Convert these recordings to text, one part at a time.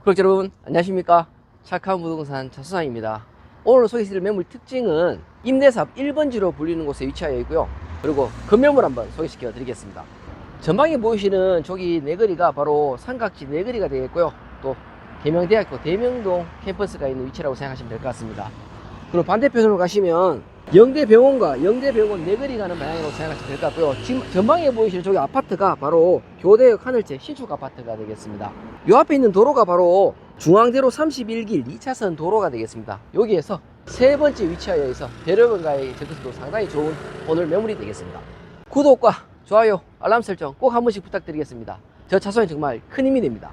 구독자 여러분 안녕하십니까? 착한 부동산 차수상입니다. 오늘 소개해드릴 매물 특징은 임대사업 1번지로 불리는 곳에 위치하여 있고요. 그리고 건매물 한번 소개시켜 드리겠습니다. 전방에 보이시는 저기 네거리가 바로 삼각지 네거리가 되겠고요. 또 계명대학교 대명동 캠퍼스가 있는 위치라고 생각하시면 될 것 같습니다. 그리고 반대편으로 가시면 영대병원과 영대병원 네거리 가는 방향으로 생각하시면 될 것 같고요 지금 전방에 보이시는 저기 아파트가 바로 교대역 하늘채 신축 아파트가 되겠습니다 요 앞에 있는 도로가 바로 중앙대로 31길 2차선 도로가 되겠습니다. 여기에서 세 번째 위치하여 있어 대로변과의 접근성도 상당히 좋은 오늘 매물이 되겠습니다. 구독과 좋아요, 알람 설정 꼭 한 번씩 부탁드리겠습니다. 저 차선이 정말 큰 힘이 됩니다.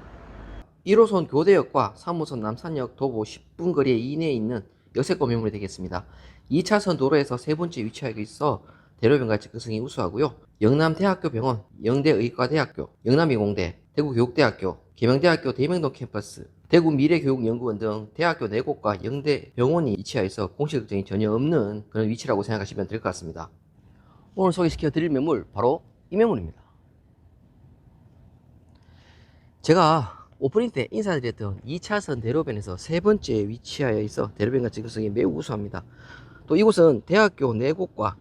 1호선 교대역과 3호선 남산역 도보 10분 거리에 이내에 있는 역세권 매물이 되겠습니다. 2차선 도로에서 세 번째 위치하여 있어 대로변과의 접근성이 우수하고요. 영남대학교 병원, 영대의과대학교, 영남이공대, 대구교육대학교, 계명대학교 대명동 캠퍼스, 대구 미래교육연구원 등 대학교 4곳과 영대 병원이 위치하여 있어 공식 걱정이 전혀 없는 그런 위치라고 생각하시면 될 것 같습니다. 오늘 소개시켜 드릴 매물 바로 이 매물입니다. 제가 오프닝 때 인사드렸던 2차선 대로변에서 세 번째 위치하여 있어 대로변과 접근성이 매우 우수합니다. 또 이곳은 대학교 4곳과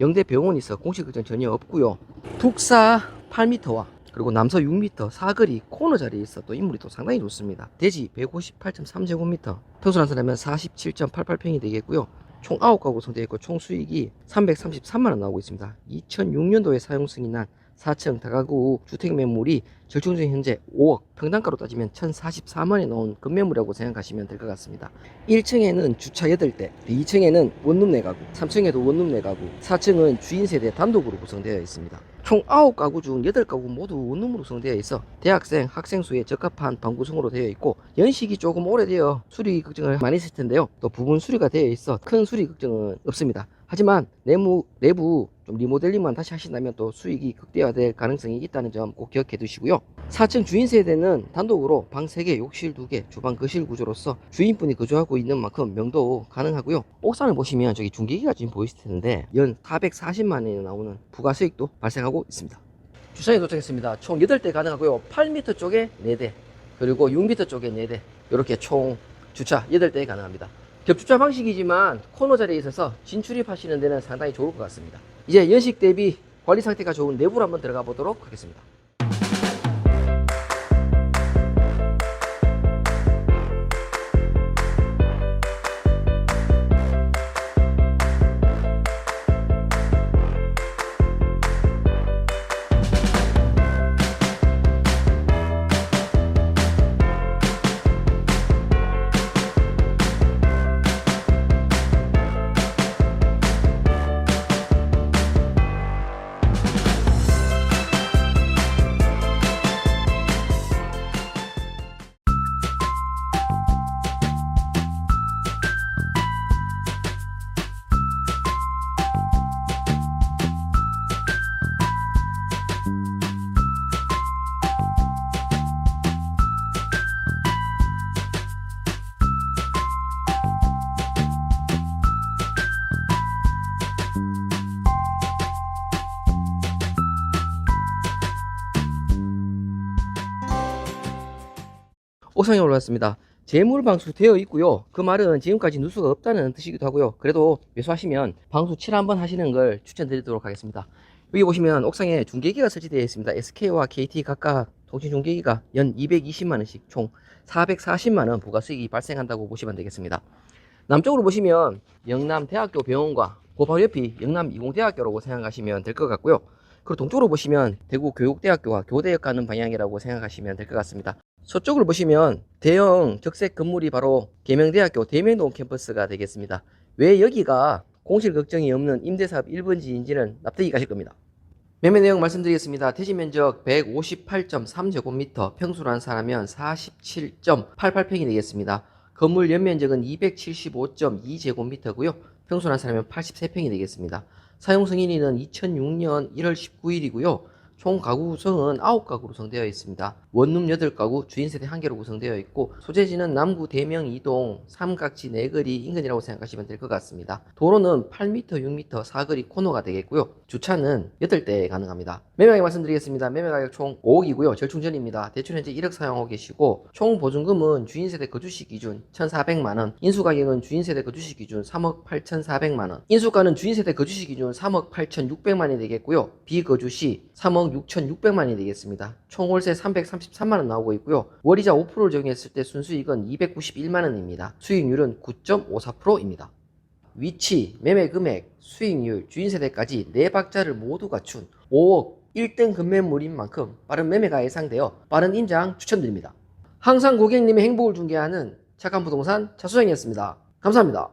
영대 병원이 있어 공식 걱정 전혀 없고요. 북사 8m와 그리고 남서 6m 사거리 코너 자리에 있어 또 인물이 또 상당히 좋습니다. 대지 158.3제곱미터, 평수란 사람은 47.88평이 되겠고요. 총 9가구 구성되어 있고 총 수익이 333만원 나오고 있습니다. 2006년도에 사용 승인한 4층 다가구 주택 매물이 절충중 현재 5억, 평당가로 따지면 1044만원에 나온 급매물이라고 생각하시면 될 것 같습니다. 1층에는 주차 8대, 2층에는 원룸 4가구, 3층에도 원룸 4가구, 4층은 주인 세대 단독으로 구성되어 있습니다. 총 9가구 중 8가구 모두 원룸으로 구성되어 있어 대학생, 학생 수에 적합한 방 구성으로 되어 있고 연식이 조금 오래되어 수리 걱정을 많이 했을 텐데요. 또 부분 수리가 되어 있어 큰 수리 걱정은 없습니다. 하지만 내부, 내부 좀 리모델링만 다시 하신다면 또 수익이 극대화될 가능성이 있다는 점 꼭 기억해 두시고요. 4층 주인 세대는 단독으로 방 3개, 욕실 2개, 주방 거실 구조로서 주인분이 거주하고 있는 만큼 명도 가능하고요. 옥상을 보시면 저기 중계기가 지금 보이실 텐데 연 440만 원에 나오는 부가 수익도 발생하고 있습니다. 주차에 도착했습니다. 총 8대 가능하고요. 8m 쪽에 4대, 그리고 6m 쪽에 4대, 이렇게 총 주차 8대 가능합니다. 겹주차 방식이지만 코너 자리에 있어서 진출입하시는 데는 상당히 좋을 것 같습니다. 이제 연식 대비 관리 상태가 좋은 내부로 한번 들어가 보도록 하겠습니다. 옥상에 올라왔습니다. 재물 방수 되어 있고요. 그 말은 지금까지 누수가 없다는 뜻이기도 하고요. 그래도 매수하시면 방수 7 한번 하시는 걸 추천드리도록 하겠습니다. 여기 보시면 옥상에 중계기가 설치되어 있습니다. SK와 KT 각각 통신 중계기가 연 220만 원씩 총 440만 원 부가 수익이 발생한다고 보시면 되겠습니다. 남쪽으로 보시면 영남대학교 병원과 그 바로 옆이 영남이공대학교라고 생각하시면 될 것 같고요. 그리고 동쪽으로 보시면 대구교육대학교와 교대역 가는 방향이라고 생각하시면 될 것 같습니다. 서쪽을 보시면 대형 적색 건물이 바로 계명대학교 대명동 캠퍼스가 되겠습니다. 왜 여기가 공실 걱정이 없는 임대사업 1번지인지는 납득이 가실 겁니다. 매매 내용 말씀드리겠습니다. 대지 면적 158.3제곱미터, 평수란 사람면 47.88평이 되겠습니다. 건물 연면적은 275.2제곱미터고요. 평수란 사람면 83평이 되겠습니다. 사용 승인일은 2006년 1월 19일이고요. 총 가구 구성은 9가구로 구성되어 있습니다. 원룸 8가구, 주인세대 1개로 구성되어 있고 소재지는 남구 대명 2동 삼각지 4거리 인근이라고 생각하시면 될 것 같습니다. 도로는 8m, 6m 사거리 코너가 되겠고요. 주차는 8대 가능합니다. 매매가격 말씀드리겠습니다. 매매가격 총 5억이고요. 절충전입니다. 대출 현재 1억 사용하고 계시고 총 보증금은 주인세대 거주시 기준 1,400만원 인수가격은 주인세대 거주시 기준 3억 8,400만원 인수가는 주인세대 거주시 기준 3억 8,600만원이 되겠고요. 비거주시 3억 6,600만원이 되겠습니다. 총 월세 333만원 나오고 있고요. 월이자 5%를 적용했을 때 순수익은 291만원입니다. 수익률은 9.54%입니다. 위치, 매매 금액, 수익률, 주인 세대까지 네 박자를 모두 갖춘 5억 1등 금매물인 만큼 빠른 매매가 예상되어 빠른 임장 추천드립니다. 항상 고객님의 행복을 중개하는 착한 부동산 차수장이었습니다. 감사합니다.